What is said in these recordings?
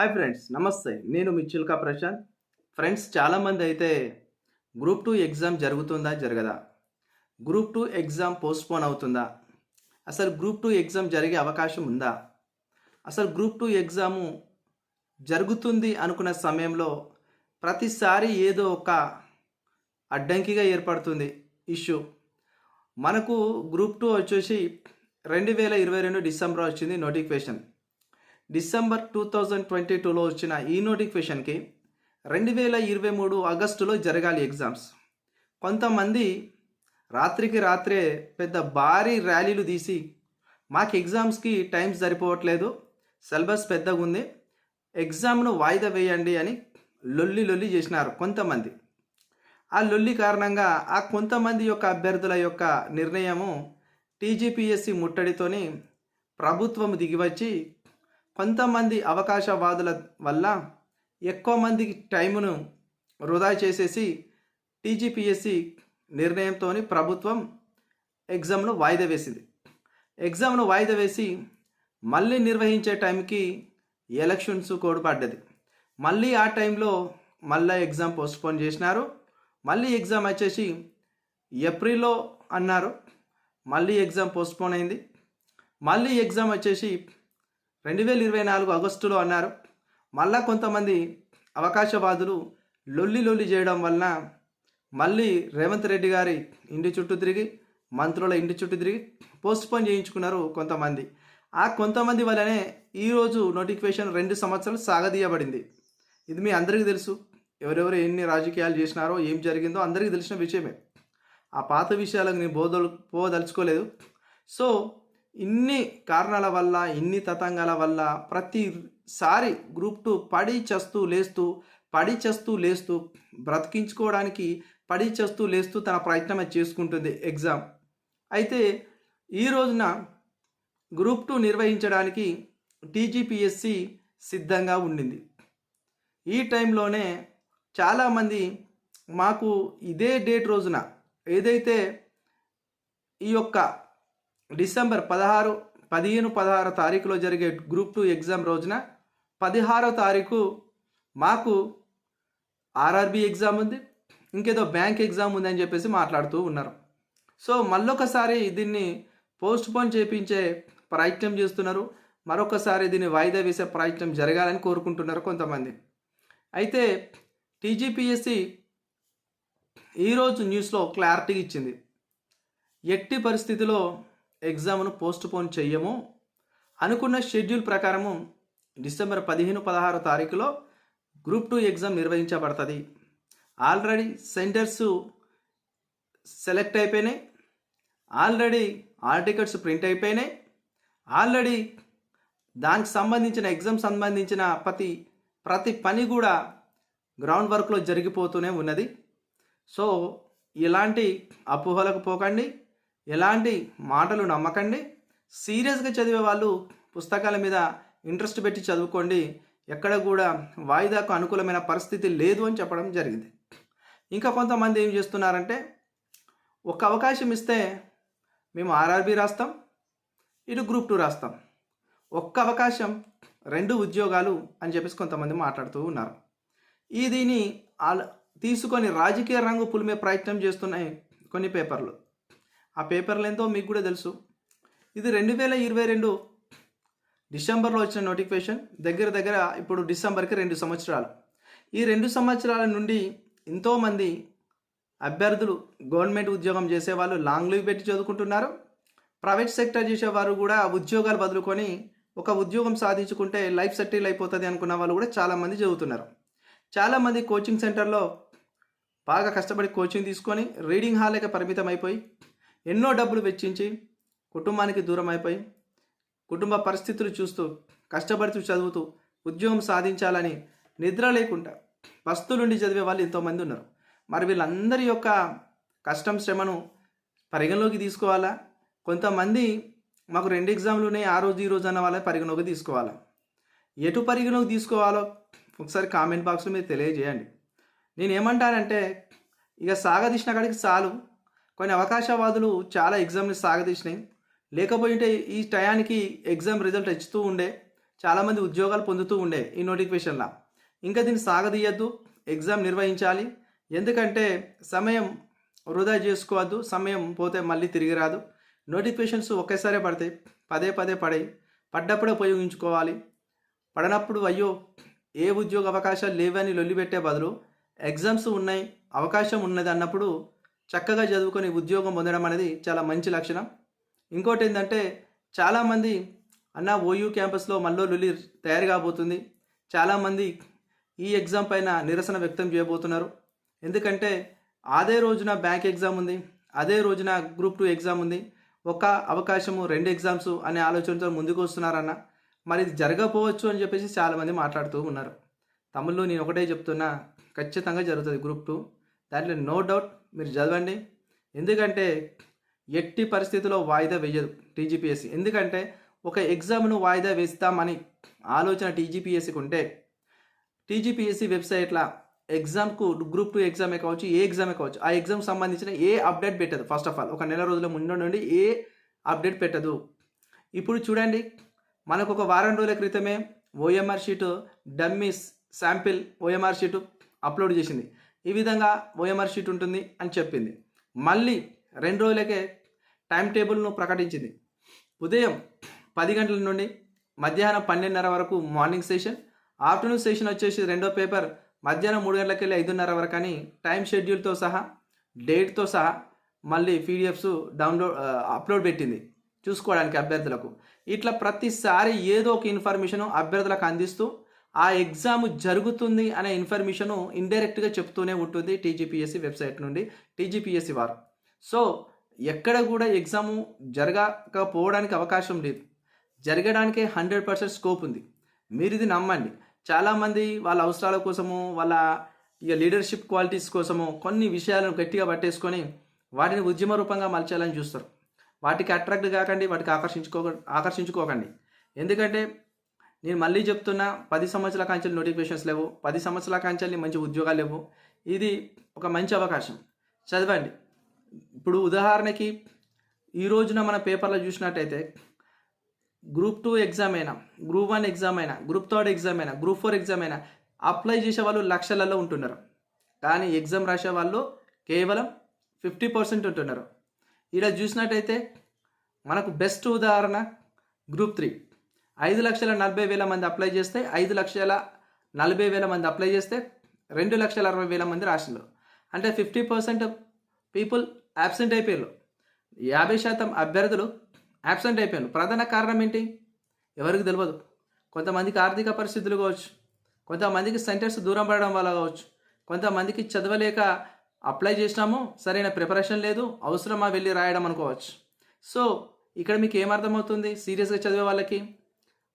Hi friends నమస్తే. నేను మిచ్చుల్కా Prashanth. Friends చాలామంది అయితే గ్రూప్ టూ ఎగ్జామ్ జరుగుతుందా? జరగదా? గ్రూప్ టూ ఎగ్జామ్ పోస్ట్పోన్ అవుతుందా? అసలు గ్రూప్ టూ ఎగ్జామ్ జరిగే అవకాశం ఉందా? అసలు గ్రూప్ టూ ఎగ్జాము జరుగుతుంది అనుకున్న సమయంలో ప్రతిసారి ఏదో ఒక అడ్డంకిగా ఏర్పడుతుంది ఇష్యూ. మనకు గ్రూప్ టూ వచ్చేసి రెండు వేల ఇరవై రెండు డిసెంబర్ వచ్చింది notification. December two thousand twenty టూలో వచ్చిన ఈ నోటిఫికేషన్కి రెండు వేల ఇరవై మూడు ఆగస్టులో జరగాలి ఎగ్జామ్స్. కొంతమంది రాత్రికి రాత్రే పెద్ద భారీ ర్యాలీలు తీసి మాకు ఎగ్జామ్స్కి టైం సరిపోవట్లేదు సిలబస్ పెద్దగా ఉంది ఎగ్జామ్ను వాయిదా వేయండి అని లొల్లి లొల్లి చేసినారు కొంతమంది. ఆ లొల్లి కారణంగా ఆ కొంతమంది యొక్క అభ్యర్థుల యొక్క నిర్ణయము టీజీపీఎస్సి ముట్టడితోని ప్రభుత్వం దిగివచ్చి కొంతమంది అవకాశవాదుల వల్ల ఎక్కువ మందికి టైమును వృధా చేసేసి టీజీపీఎస్సి నిర్ణయంతో ప్రభుత్వం ఎగ్జామ్ను వాయిదా వేసింది. ఎగ్జామ్ను వాయిదా వేసి మళ్ళీ నిర్వహించే టైంకి ఎలక్షన్స్ కోడ్ పడ్డది మళ్ళీ ఆ టైంలో మళ్ళీ ఎగ్జామ్ పోస్ట్పోన్ చేసినారు. మళ్ళీ ఎగ్జామ్ వచ్చేసి ఏప్రిల్లో అన్నారు. మళ్ళీ ఎగ్జామ్ పోస్ట్పోన్ అయింది. మళ్ళీ ఎగ్జామ్ వచ్చేసి రెండు వేల ఇరవై నాలుగు ఆగస్టులో అన్నారు. మళ్ళా కొంతమంది అవకాశవాదులు లొల్లి లొల్లి చేయడం వలన మళ్ళీ రేవంత్ రెడ్డి గారి ఇంటి చుట్టూ తిరిగి మంత్రుల ఇంటి చుట్టూ తిరిగి పోస్ట్పోన్ చేయించుకున్నారు కొంతమంది. ఆ కొంతమంది వల్లనే ఈరోజు నోటిఫికేషన్ రెండు సంవత్సరాలు సాగదీయబడింది. ఇది మీ అందరికీ తెలుసు. ఎవరెవరు ఎన్ని రాజకీయాలు చేసినారో ఏం జరిగిందో అందరికీ తెలిసిన విషయమే. ఆ పాత విషయాలకు నేను బోదలు పోదలుచుకోలేదు. సో ఇన్ని కారణాల వల్ల ఇన్ని తతంగాల వల్ల ప్రతిసారి గ్రూప్ టూ పడి చేస్తూ లేస్తూ పడి చేస్తూ లేస్తూ బ్రతికించుకోవడానికి పడి చేస్తూ లేస్తూ తన ప్రయత్నం చేసుకుంటుంది ఎగ్జామ్. అయితే ఈ రోజున గ్రూప్ టూ నిర్వహించడానికి టీజీపీఎస్సి సిద్ధంగా ఉండింది. ఈ టైంలోనే చాలామంది మాకు ఇదే డేట్ రోజున ఏదైతే ఈ యొక్క డిసెంబర్ పదహారు పదిహేను పదహారు తారీఖులో జరిగే గ్రూప్ టూ ఎగ్జామ్ రోజున పదిహారో తారీఖు మాకు ఆర్ఆర్బి ఎగ్జామ్ ఉంది ఇంకేదో బ్యాంక్ ఎగ్జామ్ ఉంది అని చెప్పేసి మాట్లాడుతూ ఉన్నారు. సో మళ్ళొకసారి దీన్ని పోస్ట్ పోన్ చేయించే ప్రయత్నం చేస్తున్నారు. మరొకసారి దీన్ని వాయిదా వేసే ప్రయత్నం జరగాలని కోరుకుంటున్నారు కొంతమంది. అయితే టీజీపీఎస్సి ఈరోజు న్యూస్లో క్లారిటీ ఇచ్చింది. ఎట్టి పరిస్థితిలో ఎగ్జామ్ను పోస్ట్ పోన్ చెయ్యము. అనుకున్న షెడ్యూల్ ప్రకారము డిసెంబర్ పదిహేను పదహారు తారీఖులో గ్రూప్ టూ ఎగ్జామ్ నిర్వహించబడుతుంది. ఆల్రెడీ సెంటర్స్ సెలెక్ట్ అయిపోయినాయి. ఆల్రెడీ ఆల్ టికెట్స్ ప్రింట్ అయిపోయినాయి. ఆల్రెడీ దానికి సంబంధించిన ఎగ్జామ్ సంబంధించిన ప్రతి ప్రతి పని కూడా గ్రౌండ్ వర్క్లో జరిగిపోతూనే ఉన్నది. సో ఇలాంటి అపోహలకు పోకండి. ఎలాంటి మాటలు నమ్మకండి. సీరియస్గా చదివే వాళ్ళు పుస్తకాల మీద ఇంట్రెస్ట్ పెట్టి చదువుకోండి. ఎక్కడ కూడా వాయిదాకు అనుకూలమైన పరిస్థితి లేదు అని చెప్పడం జరిగింది. ఇంకా కొంతమంది ఏం చేస్తున్నారంటే ఒక అవకాశం ఇస్తే మేము ఆర్ఆర్బి రాస్తాం ఇటు గ్రూప్ టూ రాస్తాం. ఒక్క అవకాశం రెండు ఉద్యోగాలు అని చెప్పేసి కొంతమంది మాట్లాడుతూ ఉన్నారు. ఈ దీని తీసుకొని రాజకీయ రంగు పులిమే ప్రయత్నం చేస్తున్నాయి కొన్ని పేపర్లు. ఆ పేపర్లు ఎంతో మీకు కూడా తెలుసు. ఇది రెండు వేల ఇరవై రెండు డిసెంబర్లో వచ్చిన నోటిఫికేషన్. దగ్గర దగ్గర ఇప్పుడు డిసెంబర్కి రెండు సంవత్సరాలు. ఈ రెండు సంవత్సరాల నుండి ఎంతోమంది అభ్యర్థులు గవర్నమెంట్ ఉద్యోగం చేసేవాళ్ళు లాంగ్ లీవ్ పెట్టి చదువుకుంటున్నారు. ప్రైవేట్ సెక్టర్ చేసేవారు కూడా ఉద్యోగాలు వదులుకొని ఒక ఉద్యోగం సాధించుకుంటే లైఫ్ సెటిల్ అయిపోతుంది అనుకున్న వాళ్ళు కూడా చాలామంది చదువుతున్నారు. చాలామంది కోచింగ్ సెంటర్లో బాగా కష్టపడి కోచింగ్ తీసుకొని రీడింగ్ హాల్కి పరిమితం అయిపోయి ఎన్నో డబ్బులు వెచ్చించి కుటుంబానికి దూరం అయిపోయి కుటుంబ పరిస్థితులు చూస్తూ కష్టపడుతూ చదువుతూ ఉద్యోగం సాధించాలని నిద్ర లేకుండా పస్తులుండి చదివే వాళ్ళు ఎంతోమంది ఉన్నారు. మరి వీళ్ళందరి యొక్క కష్టం శ్రమను పరిగణలోకి తీసుకోవాలా? కొంతమంది మాకు రెండు ఎగ్జామ్లు ఉన్నాయి ఆ రోజు ఈ రోజు అన్న వాళ్ళని పరిగణలోకి తీసుకోవాలా? ఎటు పరిగణలోకి తీసుకోవాలో ఒకసారి కామెంట్ బాక్స్లో మీరు తెలియజేయండి. నేను ఏమంటానంటే ఇక సాగదీసిన కాడికి చాలు. కొన్ని అవకాశవాదులు చాలా ఎగ్జామ్ని సాగదీసినాయి. లేకపోయింటే ఈ టయానికి ఎగ్జామ్ రిజల్ట్ ఇస్తూ ఉండే చాలామంది ఉద్యోగాలు పొందుతూ ఉండే ఈ నోటిఫికేషన్లో. ఇంకా దీన్ని సాగదీయద్దు ఎగ్జామ్ నిర్వహించాలి. ఎందుకంటే సమయం వృధా చేసుకోవద్దు సమయం పోతే మళ్ళీ తిరిగి రాదు. నోటిఫికేషన్స్ ఒకేసారి పడతాయి పదే పదే పడాయి. పడ్డప్పుడే ఉపయోగించుకోవాలి. పడనప్పుడు అయ్యో ఏ ఉద్యోగ అవకాశాలు లేవని లొల్లిపెట్టే బదులు ఎగ్జామ్స్ ఉన్నాయి అవకాశం ఉన్నది అన్నప్పుడు చక్కగా చదువుకొని ఉద్యోగం పొందడం అనేది చాలా మంచి లక్షణం. ఇంకోటి ఏంటంటే చాలామంది అన్న ఓయూ క్యాంపస్లో మల్లో లొల్లి తయారు కాబోతుంది. చాలామంది ఈ ఎగ్జామ్ పైన నిరసన వ్యక్తం చేయబోతున్నారు. ఎందుకంటే అదే రోజున బ్యాంక్ ఎగ్జామ్ ఉంది అదే రోజున గ్రూప్ టూ ఎగ్జామ్ ఉంది ఒక అవకాశము రెండు ఎగ్జామ్స్ అనే ఆలోచనతో ముందుకు వస్తున్నారన్న. మరి ఇది జరగపోవచ్చు అని చెప్పేసి చాలామంది మాట్లాడుతూ ఉన్నారు. తమిళ్ళో నేను ఒకటే చెప్తున్నా ఖచ్చితంగా జరుగుతుంది గ్రూప్ టూ. దాంట్లో నో డౌట్ మీరు చదవండి. ఎందుకంటే ఎట్టి పరిస్థితిలో వాయిదా వేయదు టీజీపీఎస్సీ. ఎందుకంటే ఒక ఎగ్జామ్ను వాయిదా వేస్తామని ఆలోచన టీజీపీఎస్సీకి ఉంటే టీజీపీఎస్సీ వెబ్సైట్లో ఎగ్జామ్కు గ్రూప్ టూ ఎగ్జామే కావచ్చు ఏ ఎగ్జామే కావచ్చు ఆ ఎగ్జామ్ సంబంధించిన ఏ అప్డేట్ పెట్టదు ఫస్ట్ ఆఫ్ ఆల్. ఒక నెల రోజుల ముందు నుండి ఏ అప్డేట్ పెట్టదు. ఇప్పుడు చూడండి మనకు ఒక వారం రోజుల క్రితమే OMR sheet dummies sample OMR sheet upload చేసింది. ఈ విధంగా ఓఎంఆర్ షీట్ ఉంటుంది అని చెప్పింది. మళ్ళీ రెండు రోజులకే టైం టేబుల్ను ప్రకటించింది. ఉదయం పది గంటల నుండి మధ్యాహ్నం పన్నెండున్నర వరకు మార్నింగ్ సెషన్ ఆఫ్టర్నూన్ సెషన్ వచ్చేసి రెండో పేపర్ మధ్యాహ్నం మూడు గంటలకు వెళ్ళి ఐదున్నర వరకు అని టైం షెడ్యూల్తో సహా డేట్తో సహా మళ్ళీ పీడిఎఫ్స్ డౌన్లోడ్ అప్లోడ్ పెట్టింది చూసుకోవడానికి అభ్యర్థులకు. ఇట్లా ప్రతిసారి ఏదో ఒక ఇన్ఫర్మేషన్ అభ్యర్థులకు అందిస్తూ ఆ ఎగ్జామ్ జరుగుతుంది అనే ఇన్ఫర్మేషను ఇండైరెక్ట్గా చెప్తూనే ఉంటుంది టీజీపీఎస్సీ వెబ్సైట్ నుండి టీజీపీఎస్సీ వారు. సో ఎక్కడ కూడా ఎగ్జాము జరగకపోవడానికి అవకాశం లేదు. జరగడానికే హండ్రెడ్ పర్సెంట్ స్కోప్ ఉంది. మీరు ఇది నమ్మండి. చాలామంది వాళ్ళ అవసరాల కోసము వాళ్ళ ఇక లీడర్షిప్ క్వాలిటీస్ కోసము కొన్ని విషయాలను గట్టిగా పట్టేసుకొని వాటిని ఉద్యమ రూపంగా మలచాలని చూస్తారు. వాటికి అట్రాక్ట్ కాకండి వాటికి ఆకర్షించుకో ఆకర్షించుకోకండి. ఎందుకంటే నేను మళ్ళీ చెప్తున్నా పది సంవత్సరాల కాంచెలు నోటిఫికేషన్స్ లేవు. పది సంవత్సరాల కాంచెల్ని మంచి ఉద్యోగాలు లేవు. ఇది ఒక మంచి అవకాశం. చదవండి. ఇప్పుడు ఉదాహరణకి ఈ రోజున మన పేపర్లో చూసినట్టయితే గ్రూప్ టూ ఎగ్జామ్ అయినా గ్రూప్ వన్ ఎగ్జామ్ అయినా గ్రూప్ థర్డ్ ఎగ్జామ్ అయినా గ్రూప్ ఫోర్ ఎగ్జామ్ అయినా అప్లై చేసే వాళ్ళు లక్షలలో ఉంటున్నారు. కానీ ఎగ్జామ్ రాసే వాళ్ళు కేవలం ఫిఫ్టీ పర్సెంట్ ఉంటున్నారు. ఇలా చూసినట్టయితే మనకు బెస్ట్ ఉదాహరణ గ్రూప్ త్రీ ఐదు లక్షల నలభై వేల మంది అప్లై చేస్తే ఐదు లక్షల నలభై వేల మంది అప్లై చేస్తే రెండు లక్షల అరవై వేల మంది రాసిండ్రు అంటే ఫిఫ్టీ పర్సెంట్ పీపుల్ యాబ్సెంట్ అయిపోయారు యాభై శాతం అభ్యర్థులు యాబ్సెంట్ అయిపోయారు ప్రధాన కారణం ఏంటి? ఎవరికి తెలియదు కొంతమందికి ఆర్థిక పరిస్థితులు కావచ్చు. కొంతమందికి సెంటర్స్ దూరం పడడం వల్ల కావచ్చు. కొంతమందికి చదవలేక అప్లై చేసినాము సరైన ప్రిపరేషన్ లేదు అవసరమా వెళ్ళి రాయడం అనుకోవచ్చు. సో ఇక్కడ మీకు ఏమర్థమవుతుంది సీరియస్గా చదివే వాళ్ళకి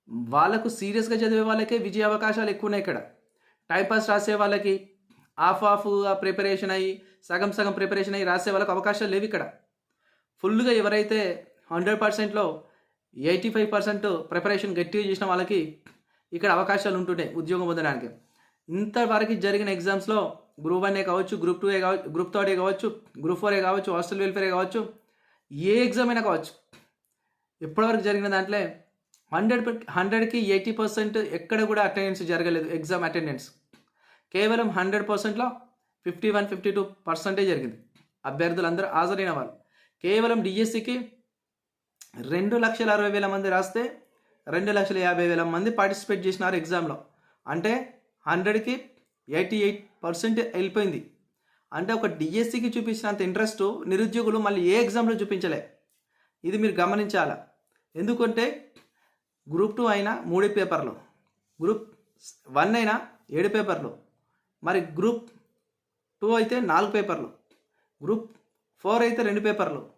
వాళ్ళకు సీరియస్గా చదివే వాళ్ళకే విజయ అవకాశాలు ఎక్కువ ఉన్నాయి ఇక్కడ టైపాస్ రాసే వాళ్ళకి హాఫ్ ఆఫ్ ప్రిపరేషన్ అయ్యి సగం సగం ప్రిపరేషన్ అయ్యి రాసే వాళ్ళకి అవకాశాలు లేవు ఇక్కడ. ఫుల్గా ఎవరైతే హండ్రెడ్ పర్సెంట్లో ఎయిటీ ఫైవ్ పర్సెంట్ ప్రిపరేషన్ గట్టిగా చేసిన వాళ్ళకి ఇక్కడ అవకాశాలు ఉంటుంటాయి ఉద్యోగం పొందడానికి. ఇంతవరకు జరిగిన ఎగ్జామ్స్లో గ్రూప్ వన్ ఏ కావచ్చు గ్రూప్ టూ ఏ కావచ్చు గ్రూప్ థర్డ్ ఏ కావచ్చు గ్రూప్ ఫోర్ ఏ కావచ్చు హాస్టల్ వెల్ఫేర్ ఏ కావచ్చు ఏ ఎగ్జామ్ అయినా కావచ్చు ఇప్పటివరకు జరిగిన దాంట్లో హండ్రెడ్ హండ్రెడ్కి ఎయిటీ పర్సెంట్ ఎక్కడ కూడా అటెండెన్స్ జరగలేదు ఎగ్జామ్ అటెండెన్స్. కేవలం హండ్రెడ్ పర్సెంట్లో ఫిఫ్టీ వన్ ఫిఫ్టీ టూ పర్సెంటే జరిగింది. అభ్యర్థులందరూ హాజరైన వాళ్ళు. కేవలం డిఎస్సికి రెండు లక్షల అరవై వేల మంది రాస్తే రెండు లక్షల యాభై వేల మంది పార్టిసిపేట్ చేసినారు ఎగ్జామ్లో. అంటే హండ్రెడ్కి ఎయిటీ ఎయిట్ పర్సెంట్ వెళ్ళిపోయింది. అంటే ఒక డిఎస్సికి చూపించినంత ఇంట్రెస్ట్ నిరుద్యోగులు మళ్ళీ ఏ ఎగ్జామ్లో చూపించలే. ఇది మీరు గమనించాలా? ఎందుకంటే గ్రూప్ టూ అయినా మూడు పేపర్లు. గ్రూప్ వన్ అయినా ఏడు పేపర్లు. మరి గ్రూప్ టూ అయితే నాలుగు పేపర్లు. గ్రూప్ ఫోర్ అయితే రెండు పేపర్లు.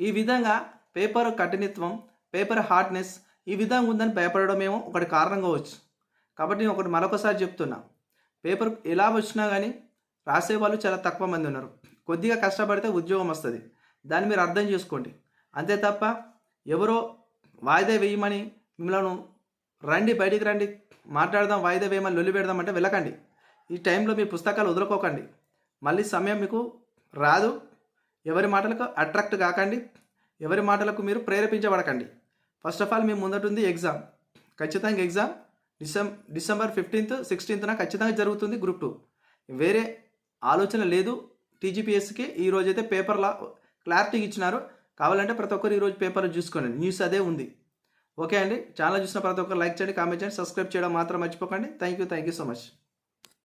ఈ విధంగా పేపర్ కఠినత్వం పేపర్ హార్డ్నెస్ ఈ విధంగా ఉందని భయపడడమేమో ఒకటి కారణం కావచ్చు. కాబట్టి నేను ఒకటి మరొకసారి చెప్తున్నా. పేపర్ ఎలా వచ్చినా కానీ రాసే వాళ్ళు చాలా తక్కువ మంది ఉన్నారు. కొద్దిగా కష్టపడితే ఉద్యోగం వస్తుంది. దాన్ని మీరు అర్థం చేసుకోండి. అంతే తప్ప ఎవరో వాయిదా వేయమని మిమ్మల్ని రండి బయటికి రండి మాట్లాడదాం వాయిదా వేయమని లొల్లి పెడదామంటే వెళ్ళకండి. ఈ టైంలో మీ పుస్తకాలు వదులుకోకండి. మళ్ళీ సమయం మీకు రాదు. ఎవరి మాటలకు అట్రాక్ట్ కాకండి. ఎవరి మాటలకు మీరు ప్రేరేపించబడకండి. ఫస్ట్ ఆఫ్ ఆల్ మీ ముందట ఉంది ఎగ్జామ్ ఖచ్చితంగా ఎగ్జామ్ డిసెం డిసెంబర్ ఫిఫ్టీన్త్ సిక్స్టీన్త్న ఖచ్చితంగా జరుగుతుంది గ్రూప్ టూ వేరే ఆలోచన లేదు. టీజీపీఎస్కి ఈ రోజైతే పేపర్లా క్లారిటీ ఇచ్చినారు. కావాలంటే ప్రతి ఒక్కరు ఈరోజు పేపర్ చూసుకోండి. న్యూస్ అదే ఉంది. ఓకే అండి. ఛానల్ చూసిన ప్రతి ఒక్కరు లైక్ చేయండి కామెంట్ చేయండి సబ్స్క్రైబ్ చేయడం మాత్రం మర్చిపోకండి. Thank you thank you so much.